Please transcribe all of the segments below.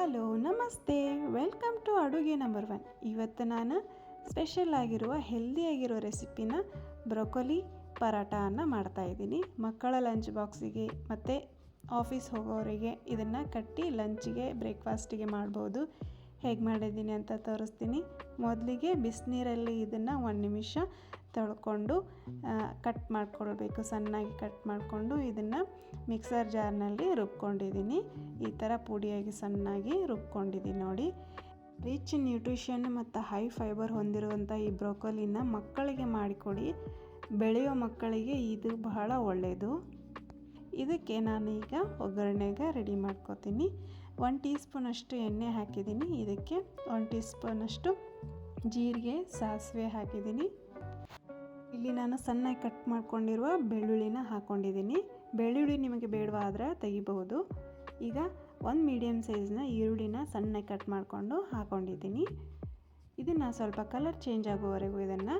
Hello, ನಮಸ್ತೆ. Welcome to ಅಡುಗೆ number one. ಇವತ್ತು ನಾನು ಸ್ಪೆಷಲ್ ಆಗಿರುವ ಹೆಲ್ದಿಯಾಗಿರೋ ರೆಸಿಪಿನ ಬ್ರೊಕೊಲಿ ಪರಾಟವನ್ನು ಮಾಡ್ತಾಯಿದ್ದೀನಿ ಮಕ್ಕಳ ಲಂಚ್ ಬಾಕ್ಸಿಗೆ ಮತ್ತು ಆಫೀಸ್ ಹೋಗೋರಿಗೆ ಇದನ್ನು ಕಟ್ಟಿ ಲಂಚಿಗೆ, ಬ್ರೇಕ್ಫಾಸ್ಟಿಗೆ ಮಾಡ್ಬೋದು. ಹೇಗೆ ಮಾಡಿದ್ದೀನಿ ಅಂತ ತೋರಿಸ್ತೀನಿ. ಮೊದಲಿಗೆ ಬಿಸಿನೀರಲ್ಲಿ ಇದನ್ನು ಒಂದು ನಿಮಿಷ ತೊಳ್ಕೊಂಡು ಕಟ್ ಮಾಡ್ಕೊಳ್ಬೇಕು. ಸಣ್ಣಾಗಿ ಕಟ್ ಮಾಡಿಕೊಂಡು ಇದನ್ನು ಮಿಕ್ಸರ್ ಜಾರ್ನಲ್ಲಿ ರುಬ್ಕೊಂಡಿದ್ದೀನಿ. ಈ ಥರ ಪುಡಿಯಾಗಿ ಸಣ್ಣಾಗಿ ರುಬ್ಕೊಂಡಿದ್ದೀನಿ ನೋಡಿ. ರಿಚ್ ನ್ಯೂಟ್ರಿಷನ್ ಮತ್ತು ಹೈ ಫೈಬರ್ ಹೊಂದಿರುವಂಥ ಈ ಬ್ರೋಕೊಲಿನ ಮಕ್ಕಳಿಗೆ ಮಾಡಿಕೊಡಿ. ಬೆಳೆಯೋ ಮಕ್ಕಳಿಗೆ ಇದು ಬಹಳ ಒಳ್ಳೆಯದು ಇದಕ್ಕೆ ನಾನೀಗ ಒಗ್ಗರಣೆಗೆ ರೆಡಿ ಮಾಡ್ಕೋತೀನಿ. ಒನ್ ಟೀ ಸ್ಪೂನಷ್ಟು ಎಣ್ಣೆ ಹಾಕಿದ್ದೀನಿ. ಇದಕ್ಕೆ ಒನ್ ಟೀ ಸ್ಪೂನಷ್ಟು ಜೀರಿಗೆ, ಸಾಸಿವೆ ಹಾಕಿದ್ದೀನಿ. ಇಲ್ಲಿ ನಾನು ಸಣ್ಣಗೆ ಕಟ್ ಮಾಡ್ಕೊಂಡಿರುವ ಬೆಳ್ಳುಳ್ಳಿನ ಹಾಕ್ಕೊಂಡಿದ್ದೀನಿ ಬೆಳ್ಳುಳ್ಳಿ ನಿಮಗೆ ಬೇಡವಾದರೆ ತೆಗಿಬಹುದು. ಈಗ ಒಂದು ಮೀಡಿಯಮ್ ಸೈಜ್ನ ಈರುಳ್ಳಿನ ಸಣ್ಣಗೆ ಕಟ್ ಮಾಡಿಕೊಂಡು ಹಾಕ್ಕೊಂಡಿದ್ದೀನಿ ಇದನ್ನು ಸ್ವಲ್ಪ ಕಲರ್ ಚೇಂಜ್ ಆಗೋವರೆಗೂ ಇದನ್ನು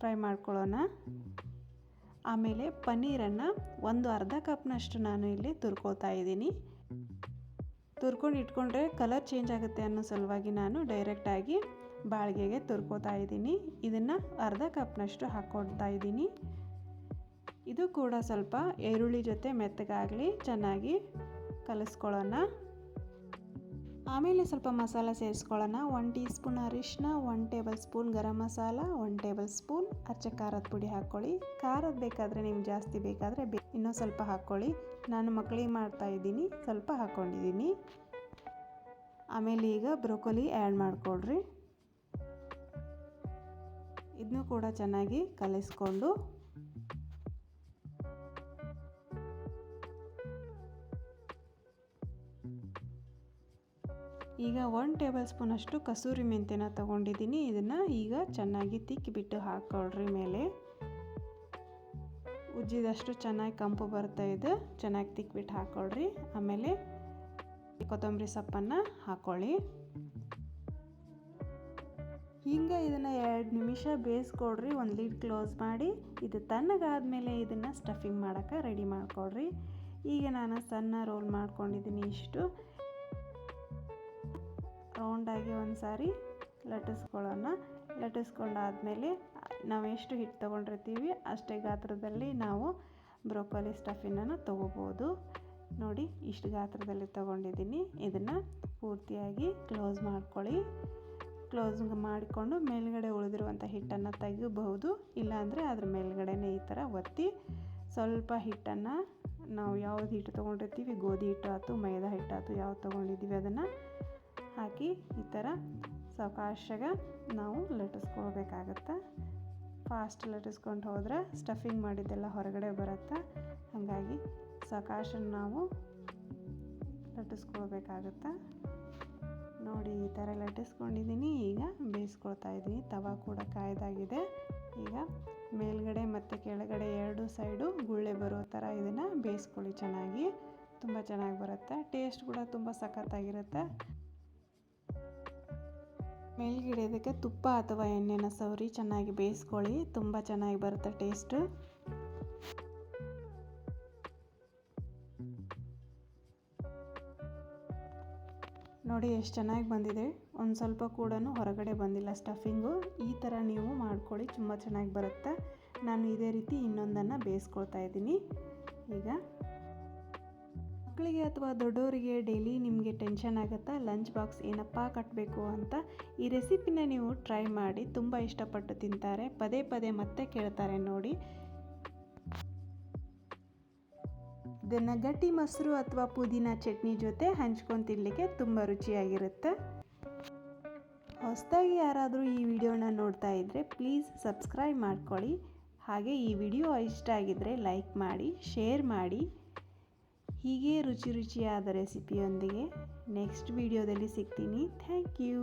ಫ್ರೈ ಮಾಡ್ಕೊಳ್ಳೋಣ. ಆಮೇಲೆ ಪನ್ನೀರನ್ನು ಒಂದು ಅರ್ಧ ಕಪ್ನಷ್ಟು ನಾನು ಇಲ್ಲಿ ತುರ್ಕೊಳ್ತಾ ಇದ್ದೀನಿ. ತುರ್ಕೊಂಡು ಇಟ್ಕೊಂಡ್ರೆ ಕಲರ್ ಚೇಂಜ್ ಆಗುತ್ತೆ ಅನ್ನೋ ಸಲುವಾಗಿ ನಾನು ಡೈರೆಕ್ಟಾಗಿ ಬಾಳಿಗೆಗೆ ತುರ್ಕೋತಾ ಇದ್ದೀನಿ. ಇದನ್ನು ಅರ್ಧ ಕಪ್ನಷ್ಟು ಹಾಕ್ಕೊಳ್ತಾ ಇದ್ದೀನಿ. ಇದು ಕೂಡ ಸ್ವಲ್ಪ ಈರುಳ್ಳಿ ಜೊತೆ ಮೆತ್ತಗಾಗಲಿ, ಚೆನ್ನಾಗಿ ಕಲಿಸ್ಕೊಳ್ಳೋಣ. ಆಮೇಲೆ ಸ್ವಲ್ಪ ಮಸಾಲ ಸೇರಿಸ್ಕೊಳ್ಳೋಣ. ಒನ್ ಟೀ ಸ್ಪೂನ್ ಅರಿಶಿನ one tablespoon garam masala one tablespoon ಅಚ್ಚ ಖಾರದ ಪುಡಿ ಹಾಕ್ಕೊಳ್ಳಿ. ಖಾರದ ಬೇಕಾದರೆ ನಿಮ್ಗೆ ಜಾಸ್ತಿ ಬೇಕಾದರೆ ಬೇ ಇನ್ನೂ ಸ್ವಲ್ಪ ಹಾಕ್ಕೊಳ್ಳಿ. ನಾನು ಮಕ್ಕಳಿಗೆ ಮಾಡ್ತಾ ಇದ್ದೀನಿ. ಸ್ವಲ್ಪ ಹಾಕ್ಕೊಂಡಿದ್ದೀನಿ. ಆಮೇಲೆ ಈಗ ಬ್ರೊಕೊಲಿ ಆ್ಯಡ್ ಮಾಡಿಕೊಡ್ರಿ ಇದನ್ನು ಕೂಡ ಚೆನ್ನಾಗಿ ಕಲಿಸ್ಕೊಂಡು ಈಗ ಒನ್ ಟೇಬಲ್ ಸ್ಪೂನ್ ಅಷ್ಟು ಕಸೂರಿ ಮೆಂತ್ಯನ ತಗೊಂಡಿದ್ದೀನಿ. ಇದನ್ನು ಈಗ ಚೆನ್ನಾಗಿ ತಿಕ್ಕಿಬಿಟ್ಟು ಹಾಕ್ಕೊಳ್ರಿ ಮೇಲೆ. ಉಜ್ಜಿದಷ್ಟು ಚೆನ್ನಾಗಿ ಕಂಪು ಬರ್ತಾ ಇದೆ. ಚೆನ್ನಾಗಿ ತಿಕ್ಕಿಬಿಟ್ಟು ಹಾಕ್ಕೊಳ್ರಿ ಆಮೇಲೆ ಕೊತ್ತಂಬರಿ ಸೊಪ್ಪನ್ನು ಹಾಕ್ಕೊಳ್ಳಿ ಈಗ ಇದನ್ನು ಎರಡು ನಿಮಿಷ ಬೇಯಿಸ್ಕೊಡ್ರಿ, ಒಂದು ಲೀಡ್ ಕ್ಲೋಸ್ ಮಾಡಿ, ಇದು ತಣ್ಣಗಾದ್ಮೇಲೆ ಇದನ್ನು ಸ್ಟಫಿಂಗ್ ಮಾಡೋಕ್ಕೆ ರೆಡಿ ಮಾಡಿಕೊಡ್ರಿ. ಈಗ ನಾನು ಸಣ್ಣ ರೋಲ್ ಮಾಡ್ಕೊಂಡಿದ್ದೀನಿ ಇಷ್ಟು. ರೌಂಡಾಗಿ ಒಂದು ಸಾರಿ ಲಟ್ಟಿಸ್ಕೊಳ್ಳೋಣ. ಲಟ್ಟಿಸ್ಕೊಂಡಾದಮೇಲೆ ನಾವು ಎಷ್ಟು ಹಿಟ್ಟು ತೊಗೊಂಡಿರ್ತೀವಿ, ಅಷ್ಟೇ ಗಾತ್ರದಲ್ಲಿ ನಾವು ಬ್ರೋಕೊಲಿ ಸ್ಟಫಿನನ್ನು ತೊಗೋಬೋದು. ನೋಡಿ, ಇಷ್ಟು ಗಾತ್ರದಲ್ಲಿ ತೊಗೊಂಡಿದ್ದೀನಿ ಇದನ್ನು ಪೂರ್ತಿಯಾಗಿ ಕ್ಲೋಸ್ ಮಾಡ್ಕೊಳ್ಳಿ. ಕ್ಲೋಸ್ ಮಾಡಿಕೊಂಡು ಮೇಲುಗಡೆ ಉಳಿದಿರುವಂಥ ಹಿಟ್ಟನ್ನು ತೆಗಿಬಹುದು ಇಲ್ಲಾಂದರೆ ಅದ್ರ ಮೇಲ್ಗಡೆನೇ ಈ ಥರ ಒತ್ತಿ ಸ್ವಲ್ಪ ಹಿಟ್ಟನ್ನು ನಾವು ಯಾವ್ದು ಹಿಟ್ಟು ತೊಗೊಂಡಿರ್ತೀವಿ, ಗೋಧಿ ಹಿಟ್ಟು ಆಯ್ತು, ಮೈದಾ ಹಿಟ್ಟು ಆಯ್ತು, ಯಾವ್ದು ತೊಗೊಂಡಿದ್ದೀವಿ ಅದನ್ನು ಹಾಕಿ ಈ ಥರ ಸಾವಕಾಶಾಗ ನಾವು ಲಟ್ಟಿಸ್ಕೊಳ್ಬೇಕಾಗತ್ತೆ. ಫಾಸ್ಟ್ ಲಟ್ಟಿಸ್ಕೊಂಡು ಹೋದರೆ ಸ್ಟಫಿಂಗ್ ಮಾಡಿದ್ದೆಲ್ಲ ಹೊರಗಡೆ ಬರುತ್ತೆ. ಹಾಗಾಗಿ ಸಾವಕಾಶ ನಾವು ಲಟ್ಟಿಸ್ಕೊಳ್ಬೇಕಾಗತ್ತೆ. ನೋಡಿ ಈ ಥರ ಲಟ್ಟಿಸ್ಕೊಂಡಿದ್ದೀನಿ. ಈಗ ಬೇಯಿಸ್ಕೊಳ್ತಾ ಇದ್ದೀನಿ. ತವ ಕೂಡ ಕಾಯ್ದಾಗಿದೆ. ಈಗ ಮೇಲ್ಗಡೆ ಮತ್ತು ಕೆಳಗಡೆ ಎರಡು ಸೈಡು ಗುಳ್ಳೆ ಬರೋ ಥರ ಇದನ್ನು ಬೇಯಿಸ್ಕೊಳ್ಳಿ ಚೆನ್ನಾಗಿ. ತುಂಬ ಚೆನ್ನಾಗಿ ಬರುತ್ತೆ. ಟೇಸ್ಟ್ ಕೂಡ ತುಂಬ ಸಖತ್ತಾಗಿರುತ್ತೆ. ಮೇಲ್ಗಡೆ ಇದಕ್ಕೆ ತುಪ್ಪ ಅಥವಾ ಎಣ್ಣೆನ ಸವರಿ ಚೆನ್ನಾಗಿ ಬೇಯಿಸ್ಕೊಳ್ಳಿ. ತುಂಬ ಚೆನ್ನಾಗಿ ಬರುತ್ತೆ ಟೇಸ್ಟು. ನೋಡಿ ಎಷ್ಟು ಚೆನ್ನಾಗಿ ಬಂದಿದೆ. ಒಂದು ಸ್ವಲ್ಪ ಕೂಡ ಹೊರಗಡೆ ಬಂದಿಲ್ಲ ಸ್ಟಫಿಂಗು. ಈ ಥರ ನೀವು ಮಾಡ್ಕೊಳ್ಳಿ, ತುಂಬ ಚೆನ್ನಾಗಿ ಬರುತ್ತೆ. ನಾನು ಇದೇ ರೀತಿ ಇನ್ನೊಂದನ್ನು ಬೇಯಿಸ್ಕೊಳ್ತಾ ಇದ್ದೀನಿ. ಈಗ ಮಕ್ಕಳಿಗೆ ಅಥವಾ ದೊಡ್ಡವರಿಗೆ ಡೈಲಿ ನಿಮಗೆ ಟೆನ್ಷನ್ ಆಗುತ್ತಾ? ಲಂಚ್ ಬಾಕ್ಸ್ ಏನಪ್ಪ ಕಟ್ಟಬೇಕು ಅಂತ ಈ ರೆಸಿಪಿನ ನೀವು ಟ್ರೈ ಮಾಡಿ, ತುಂಬ ಇಷ್ಟಪಟ್ಟು ತಿಂತಾರೆ. ಪದೇ ಪದೇ ಮತ್ತೆ ಕೇಳ್ತಾರೆ ನೋಡಿ. ಇದನ್ನು ಗಟ್ಟಿ ಮೊಸರು ಅಥವಾ ಪುದೀನ ಚಟ್ನಿ ಜೊತೆ ಹಂಚ್ಕೊಂಡು ತಿನ್ನಲಿಕ್ಕೆ ತುಂಬ ರುಚಿಯಾಗಿರುತ್ತೆ. ಹೊಸದಾಗಿ ಯಾರಾದರೂ ಈ ವಿಡಿಯೋನ ನೋಡ್ತಾ ಇದ್ದರೆ ಪ್ಲೀಸ್ ಸಬ್ಸ್ಕ್ರೈಬ್ ಮಾಡ್ಕೊಳ್ಳಿ. ಹಾಗೆ ಈ ವಿಡಿಯೋ ಇಷ್ಟ ಆಗಿದ್ದರೆ ಲೈಕ್ ಮಾಡಿ, ಶೇರ್ ಮಾಡಿ. ಹೀಗೆ ರುಚಿ ರುಚಿಯಾದ ರೆಸಿಪಿಯೊಂದಿಗೆ ನೆಕ್ಸ್ಟ್ ವಿಡಿಯೋದಲ್ಲಿ ಸಿಗ್ತೀನಿ. Thank you.